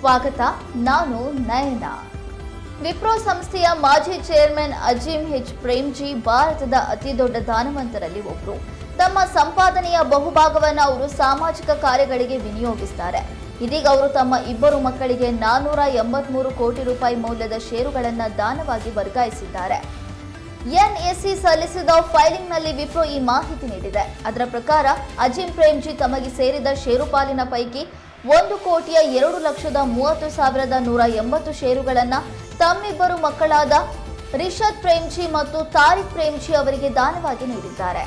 ಸ್ವಾಗತ, ನಾನು ನಯನ. ವಿಪ್ರೋ ಸಂಸ್ಥೆಯ ಮಾಜಿ ಚೇರ್ಮನ್ ಅಜೀಂ ಹೆಚ್ ಪ್ರೇಮ್ಜಿ ಭಾರತದ ಅತಿ ದೊಡ್ಡ ದಾನವಂತರಲ್ಲಿ ಒಬ್ಬರು ತಮ್ಮ ಸಂಪಾದನೆಯ ಬಹುಭಾಗವನ್ನು ಅವರು ಸಾಮಾಜಿಕ ಕಾರ್ಯಗಳಿಗೆ ವಿನಿಯೋಗಿಸ್ತಾರೆ. ಇದೀಗ ಅವರು ತಮ್ಮ ಇಬ್ಬರು ಮಕ್ಕಳಿಗೆ ನಾನ್ನೂರ ಎಂಬತ್ಮೂರು ಕೋಟಿ ರೂಪಾಯಿ ಮೌಲ್ಯದ ಷೇರುಗಳನ್ನು ದಾನವಾಗಿ ವರ್ಗಾಯಿಸಿದ್ದಾರೆ. ಎನ್ಎಸ್ಸಿ ಸಲ್ಲಿಸಿದ ಫೈಲಿಂಗ್ನಲ್ಲಿ ವಿಪ್ರೋ ಈ ಮಾಹಿತಿ ನೀಡಿದೆ. ಅದರ ಪ್ರಕಾರ ಅಜಿಂ ಪ್ರೇಮ್ಜಿ ತಮಗೆ ಸೇರಿದ ಷೇರುಪಾಲಿನ ಪೈಕಿ ಒಂದು ಕೋಟಿಯ ಎರಡು ಲಕ್ಷದ ಮೂವತ್ತು ಸಾವಿರದ ನೂರ ಎಂಬತ್ತು ಷೇರುಗಳನ್ನು ತಮ್ಮಿಬ್ಬರು ಮಕ್ಕಳಾದ ರಿಷದ್ ಪ್ರೇಮ್ಜಿ ಮತ್ತು ತಾರಿಕ್ ಪ್ರೇಮ್ಜಿ ಅವರಿಗೆ ದಾನವಾಗಿ ನೀಡಿದ್ದಾರೆ.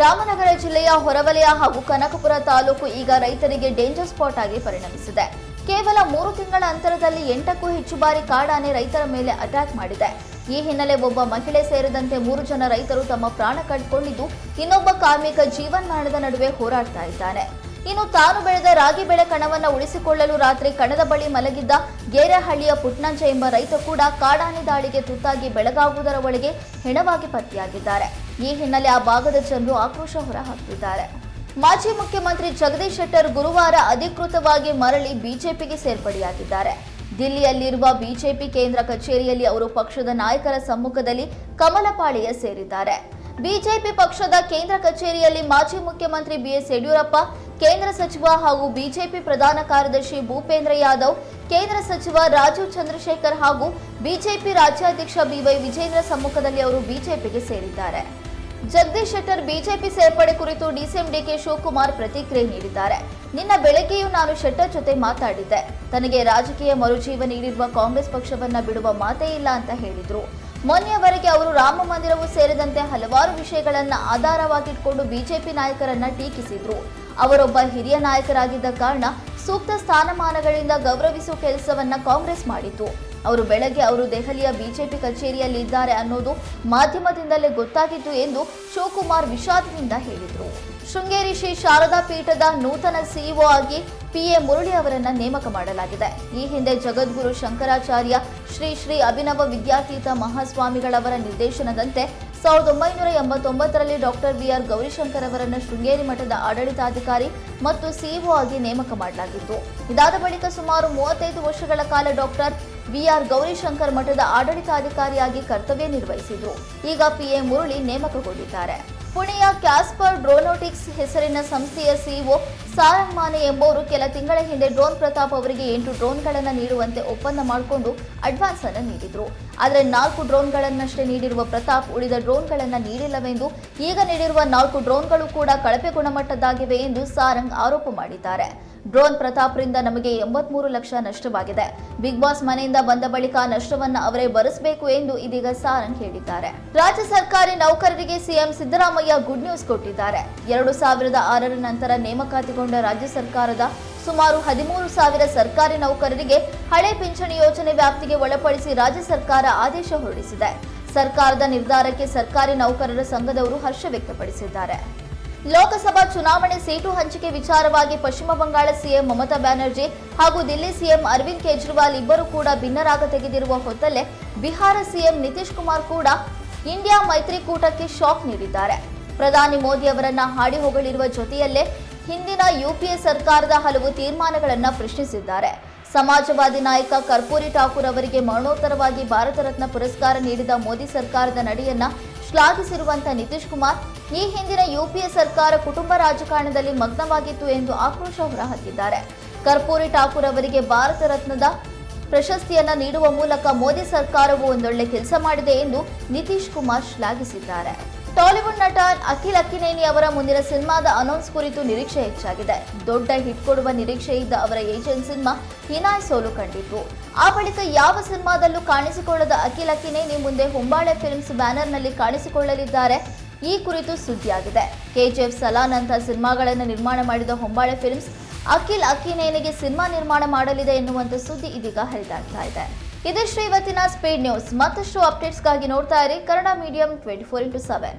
ರಾಮನಗರ ಜಿಲ್ಲೆಯ ಹೊರವಲಯ ಹಾಗೂ ಕನಕಪುರ ತಾಲೂಕು ಈಗ ರೈತರಿಗೆ ಡೇಂಜರ್ ಸ್ಪಾಟ್ ಆಗಿ ಪರಿಣಮಿಸಿದೆ. ಕೇವಲ ಮೂರು ತಿಂಗಳ ಅಂತರದಲ್ಲಿ ಎಂಟಕ್ಕೂ ಹೆಚ್ಚು ಬಾರಿ ಕಾಡಾನೆ ರೈತರ ಮೇಲೆ ಅಟ್ಯಾಕ್ ಮಾಡಿದೆ. ಈ ಹಿನ್ನೆಲೆ ಒಬ್ಬ ಮಹಿಳೆ ಸೇರಿದಂತೆ ಮೂರು ಜನ ರೈತರು ತಮ್ಮ ಪ್ರಾಣ ಕಳ್ಕೊಂಡಿದ್ದು ಇನ್ನೊಬ್ಬ ಕಾರ್ಮಿಕ ಜೀವನ್ಮರಣದ ನಡುವೆ ಹೋರಾಡ್ತಾ ಇದ್ದಾನೆ. ಇನ್ನು ತಾನು ಬೆಳೆದ ರಾಗಿ ಬೆಳೆ ಕಣವನ್ನು ಉಳಿಸಿಕೊಳ್ಳಲು ರಾತ್ರಿ ಕಣದ ಬಳಿ ಮಲಗಿದ್ದ ಗೇರಹಳ್ಳಿಯ ಪುಟ್ನಂಜ ಎಂಬ ರೈತ ಕೂಡ ಕಾಡಾನೆ ದಾಳಿಗೆ ತುತ್ತಾಗಿ ಬೆಳಗಾಗುವುದರ ಒಳಗೆ ಹೆಣವಾಗಿ ಪತ್ತೆಯಾಗಿದ್ದಾರೆ. ಈ ಹಿನ್ನೆಲೆ ಆ ಭಾಗದ ಜನರು ಆಕ್ರೋಶ ಹೊರಹಾಕಿದ್ದಾರೆ. ಮಾಜಿ ಮುಖ್ಯಮಂತ್ರಿ ಜಗದೀಶ್ ಶೆಟ್ಟರ್ ಗುರುವಾರ ಅಧಿಕೃತವಾಗಿ ಮರಳಿ ಬಿಜೆಪಿಗೆ ಸೇರ್ಪಡೆಯಾಗಿದ್ದಾರೆ. ದಿಲ್ಲಿಯಲ್ಲಿರುವ ಬಿಜೆಪಿ ಕೇಂದ್ರ ಕಚೇರಿಯಲ್ಲಿ ಅವರು ಪಕ್ಷದ ನಾಯಕರ ಸಮ್ಮುಖದಲ್ಲಿ ಕಮಲಪಾಳೆಯ ಸೇರಿದ್ದಾರೆ. ಬಿಜೆಪಿ ಪಕ್ಷದ ಕೇಂದ್ರ ಕಚೇರಿಯಲ್ಲಿ ಮಾಜಿ ಮುಖ್ಯಮಂತ್ರಿ ಬಿಎಸ್ ಯಡಿಯೂರಪ್ಪ, ಕೇಂದ್ರ ಸಚಿವ ಹಾಗೂ ಬಿಜೆಪಿ ಪ್ರಧಾನ ಕಾರ್ಯದರ್ಶಿ ಭೂಪೇಂದ್ರ ಯಾದವ್, ಕೇಂದ್ರ ಸಚಿವ ರಾಜೀವ್ ಚಂದ್ರಶೇಖರ್ ಹಾಗೂ ಬಿಜೆಪಿ ರಾಜ್ಯಾಧ್ಯಕ್ಷ ಬಿವೈ ವಿಜೇಂದ್ರ ಸಮ್ಮುಖದಲ್ಲಿ ಅವರು ಬಿಜೆಪಿಗೆ ಸೇರಿದ್ದಾರೆ. ಜಗದೀಶ್ ಶೆಟ್ಟರ್ ಬಿಜೆಪಿ ಸೇರ್ಪಡೆ ಕುರಿತು ಡಿಸಿಎಂ ಡಿಕೆ ಶಿವಕುಮಾರ್ ಪ್ರತಿಕ್ರಿಯೆ ನೀಡಿದ್ದಾರೆ. ನಿನ್ನ ಬೆಳಗ್ಗೆಯೂ ನಾನು ಶೆಟ್ಟರ್ ಜೊತೆ ಮಾತಾಡಿದ್ದೆ. ತನಗೆ ರಾಜಕೀಯ ಮರುಜೀವ ನೀಡಿರುವ ಕಾಂಗ್ರೆಸ್ ಪಕ್ಷವನ್ನ ಬಿಡುವ ಮಾತೇ ಇಲ್ಲ ಅಂತ ಹೇಳಿದ್ರು. ಮೊನ್ನೆಯವರೆಗೆ ಅವರು ರಾಮ ಮಂದಿರವೂ ಸೇರಿದಂತೆ ಹಲವಾರು ವಿಷಯಗಳನ್ನು ಆಧಾರವಾಗಿಟ್ಕೊಂಡು ಬಿಜೆಪಿ ನಾಯಕರನ್ನ ಟೀಕಿಸಿದ್ರು. ಅವರೊಬ್ಬ ಹಿರಿಯ ನಾಯಕರಾಗಿದ್ದ ಕಾರಣ ಸೂಕ್ತ ಸ್ಥಾನಮಾನಗಳಿಂದ ಗೌರವಿಸುವ ಕೆಲಸವನ್ನ ಕಾಂಗ್ರೆಸ್ ಮಾಡಿತು ಅವರು ಬೆಳಗ್ಗೆ ಅವರು ದೆಹಲಿಯ ಬಿಜೆಪಿ ಕಚೇರಿಯಲ್ಲಿ ಇದ್ದಾರೆ ಅನ್ನೋದು ಮಾಧ್ಯಮದಿಂದಲೇ ಗೊತ್ತಾಗಿತ್ತು ಎಂದು ಶಿವಕುಮಾರ್ ವಿಷಾದದಿಂದ ಹೇಳಿದರು. ಶೃಂಗೇರಿ ಶ್ರೀ ಶಾರದಾ ಪೀಠದ ನೂತನ ಸಿಇಒ ಆಗಿ ಪಿಎ ಮುರಳಿ ಅವರನ್ನ ನೇಮಕ ಮಾಡಲಾಗಿದೆ. ಈ ಹಿಂದೆ ಜಗದ್ಗುರು ಶಂಕರಾಚಾರ್ಯ ಶ್ರೀ ಶ್ರೀ ಅಭಿನವ ವಿದ್ಯಾತೀತ ಮಹಾಸ್ವಾಮಿಗಳವರ ನಿರ್ದೇಶನದಂತೆ ಸಾವಿರದ ಒಂಬೈನೂರ ಎಂಬತ್ತೊಂಬತ್ತರಲ್ಲಿ ಡಾಕ್ಟರ್ ಬಿಆರ್ ಗೌರಿಶಂಕರ್ ಅವರನ್ನು ಶೃಂಗೇರಿ ಮಠದ ಆಡಳಿತಾಧಿಕಾರಿ ಮತ್ತು ಸಿಇಒ ಆಗಿ ನೇಮಕ ಮಾಡಲಾಗಿತ್ತು. ಇದಾದ ಬಳಿಕ ಸುಮಾರು ಮೂವತ್ತೈದು ವರ್ಷಗಳ ಕಾಲ ಡಾಕ್ಟರ್ ಬಿಆರ್ ಗೌರಿಶಂಕರ್ ಮಠದ ಆಡಳಿತಾಧಿಕಾರಿಯಾಗಿ ಕರ್ತವ್ಯ ನಿರ್ವಹಿಸಿದ್ರು. ಈಗ ಪಿಎ ಮುರಳಿ ನೇಮಕಗೊಂಡಿದ್ದಾರೆ. ಪುಣೆಯ ಕ್ಯಾಸ್ಪರ್ ಡ್ರೋನೋಟಿಕ್ಸ್ ಹೆಸರಿನ ಸಂಸ್ಥೆಯ ಸಿಇಒ ಸಾರಂಗ್ ಮಾನೆ ಎಂಬುವರು ಕೆಲ ತಿಂಗಳ ಹಿಂದೆ ಡ್ರೋನ್ ಪ್ರತಾಪ್ ಅವರಿಗೆ ಎಂಟು ಡ್ರೋನ್ಗಳನ್ನು ನೀಡುವಂತೆ ಒಪ್ಪಂದ ಮಾಡಿಕೊಂಡು ಅಡ್ವಾನ್ಸ್ ಅನ್ನು ನೀಡಿದ್ರು. ಆದರೆ ನಾಲ್ಕು ಡ್ರೋನ್ಗಳನ್ನಷ್ಟೇ ನೀಡಿರುವ ಪ್ರತಾಪ್ ಉಳಿದ ಡ್ರೋನ್ಗಳನ್ನು ನೀಡಿಲ್ಲವೆಂದು ಈಗ ನೀಡಿರುವ ನಾಲ್ಕು ಡ್ರೋನ್ಗಳು ಕೂಡ ಕಳಪೆ ಗುಣಮಟ್ಟದ್ದಾಗಿವೆ ಎಂದು ಸಾರಂಗ್ ಆರೋಪ ಮಾಡಿದ್ದಾರೆ. ಡ್ರೋನ್ ಪ್ರತಾಪ್ರಿಂದ ನಮಗೆ ಎಂಬತ್ಮೂರು ಲಕ್ಷ ನಷ್ಟವಾಗಿದೆ. ಬಿಗ್ ಬಾಸ್ ಮನೆಯಿಂದ ಬಂದ ಬಳಿಕ ನಷ್ಟವನ್ನ ಅವರೇ ಭರಿಸಬೇಕು ಎಂದು ಇದೀಗ ಸಾರಂಗ್ ಹೇಳಿದ್ದಾರೆ. ರಾಜ್ಯ ಸರ್ಕಾರಿ ನೌಕರರಿಗೆ ಸಿಎಂ ಸಿದ್ದರಾಮಯ್ಯ ಗುಡ್ ನ್ಯೂಸ್ ಕೊಟ್ಟಿದ್ದಾರೆ. ಎರಡು ಸಾವಿರದ ಆರರ ನಂತರ ನೇಮಕಾತಿಗೊಂಡ ರಾಜ್ಯ ಸರ್ಕಾರದ ಸುಮಾರು ಹದಿಮೂರು ಸಾವಿರ ಸರ್ಕಾರಿ ನೌಕರರಿಗೆ ಹಳೆ ಪಿಂಚಣಿ ಯೋಜನೆ ವ್ಯಾಪ್ತಿಗೆ ಒಳಪಡಿಸಿ ರಾಜ್ಯ ಸರ್ಕಾರ ಆದೇಶ ಹೊರಡಿಸಿದೆ. ಸರ್ಕಾರದ ನಿರ್ಧಾರಕ್ಕೆ ಸರ್ಕಾರಿ ನೌಕರರ ಸಂಘದವರು ಹರ್ಷ ವ್ಯಕ್ತಪಡಿಸಿದ್ದಾರೆ. ಲೋಕಸಭಾ ಚುನಾವಣೆ ಸೀಟು ಹಂಚಿಕೆ ವಿಚಾರವಾಗಿ ಪಶ್ಚಿಮ ಬಂಗಾಳ ಸಿಎಂ ಮಮತಾ ಬ್ಯಾನರ್ಜಿ ಹಾಗೂ ದಿಲ್ಲಿ ಸಿಎಂ ಅರವಿಂದ್ ಕೇಜ್ರಿವಾಲ್ ಇಬ್ಬರು ಕೂಡ ಭಿನ್ನರಾಗ ತೆಗೆದಿರುವ ಹೊತ್ತಲ್ಲೇ ಬಿಹಾರ ಸಿಎಂ ನಿತೀಶ್ ಕುಮಾರ್ ಕೂಡ ಇಂಡಿಯಾ ಮೈತ್ರಿಕೂಟಕ್ಕೆ ಶಾಕ್ ನೀಡಿದ್ದಾರೆ. ಪ್ರಧಾನಿ ಮೋದಿ ಅವರನ್ನ ಹಾಡಿ ಹೊಗಳಿರುವ ಜೊತೆಯಲ್ಲೇ ಹಿಂದಿನ ಯುಪಿಎ ಸರ್ಕಾರದ ಹಲವು ತೀರ್ಮಾನಗಳನ್ನ ಪ್ರಶ್ನಿಸಿದ್ದಾರೆ. ಸಮಾಜವಾದಿ ನಾಯಕ ಕರ್ಪೂರಿ ಠಾಕೂರ್ ಅವರಿಗೆ ಮರಣೋತ್ತರವಾಗಿ ಭಾರತ ರತ್ನ ಪುರಸ್ಕಾರ ನೀಡಿದ ಮೋದಿ ಸರ್ಕಾರದ ನಡೆಯನ್ನ ಶ್ಲಾಘಿಸಿರುವಂಥ ನಿತೀಶ್ ಕುಮಾರ್, ಈ ಹಿಂದಿನ ಯುಪಿಎ ಸರ್ಕಾರ ಕುಟುಂಬ ರಾಜಕಾರಣದಲ್ಲಿ ಮಗ್ನವಾಗಿತ್ತು ಎಂದು ಆಕ್ರೋಶ ಹೊರಹಾಕಿದ್ದಾರೆ. ಕರ್ಪೂರಿ ಠಾಕೂರ್ ಅವರಿಗೆ ಭಾರತ ರತ್ನದ ಪ್ರಶಸ್ತಿಯನ್ನ ನೀಡುವ ಮೂಲಕ ಮೋದಿ ಸರ್ಕಾರವು ಒಂದೊಳ್ಳೆ ಕೆಲಸ ಮಾಡಿದೆ ಎಂದು ನಿತೀಶ್ ಕುಮಾರ್ ಶ್ಲಾಘಿಸಿದ್ದಾರೆ. ಟಾಲಿವುಡ್ ನಟ ಅಖಿಲ್ ಅಕ್ಕಿನೇನಿ ಅವರ ಮುಂದಿನ ಸಿನಿಮಾದ ಅನೌನ್ಸ್ ಕುರಿತು ನಿರೀಕ್ಷೆ ಹೆಚ್ಚಾಗಿದೆ. ದೊಡ್ಡ ಹಿಟ್ ಕೊಡುವ ನಿರೀಕ್ಷೆ ಇದ್ದ ಅವರ ಏಜೆಂಟ್ ಸಿನಿಮಾ ಹಿನಾಯ್ ಸೋಲು ಕಂಡಿತ್ತು. ಆ ಬಳಿಕ ಯಾವ ಸಿನಿಮಾದಲ್ಲೂ ಕಾಣಿಸಿಕೊಳ್ಳದ ಅಖಿಲ್ ಅಕ್ಕಿನೇನಿ ಮುಂದೆ ಹೊಂಬಾಳೆ ಫಿಲ್ಮ್ಸ್ ಬ್ಯಾನರ್ನಲ್ಲಿ ಕಾಣಿಸಿಕೊಳ್ಳಲಿದ್ದಾರೆ. ಈ ಕುರಿತು ಸುದ್ದಿಯಾಗಿದೆ. ಕೆಜಿಎಫ್ ಸಲಾನ್ ಅಂತ ಸಿನಿಮಾಗಳನ್ನು ನಿರ್ಮಾಣ ಮಾಡಿದ ಹೊಂಬಾಳೆ ಫಿಲ್ಮ್ಸ್ ಅಖಿಲ್ ಅಕ್ಕಿನೇನಿಗೆ ಸಿನಿಮಾ ನಿರ್ಮಾಣ ಮಾಡಲಿದೆ ಎನ್ನುವಂತ ಸುದ್ದಿ ಇದೀಗ ಹರಿದಾಡ್ತಾ ಇದೆ. ಇದು ಇವತ್ತಿನ ಸ್ಪೀಡ್ ನ್ಯೂಸ್ ಮತ್ತಷ್ಟು ಅಪ್ಡೇಟ್ಸ್ಗಾಗಿ ನೋಡ್ತಾ ಇರಿ Kannada medium twenty four into seven